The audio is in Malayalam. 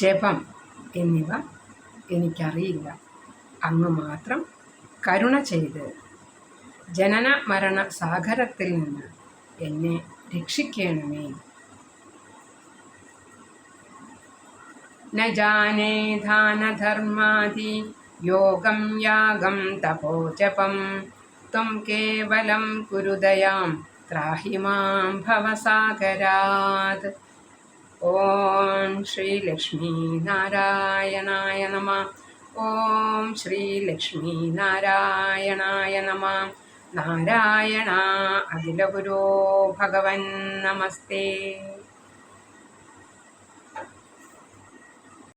ജപം എന്നിവ എനിക്കറിയില്ല അങ്ങ് മാത്രം കരുണ ചെയ്ത് ജനന മരണ സാഗരത്തിൽ നിന്ന് എന്നെ രക്ഷിക്കണമേ न जाने दानधर्मादि योगं यागं तपोजपं त्वं केवलं कुरुदयां त्राहि मां भवसागरात् ഓം ശ്രീ ലക്ഷ്മി നാരായണായ നമ. ഓം ശ്രീ ലക്ഷ്മി നാരായണായ നമ. നാരായണ അഖിലഗുരോ ഭഗവൻ നമസ്തേ.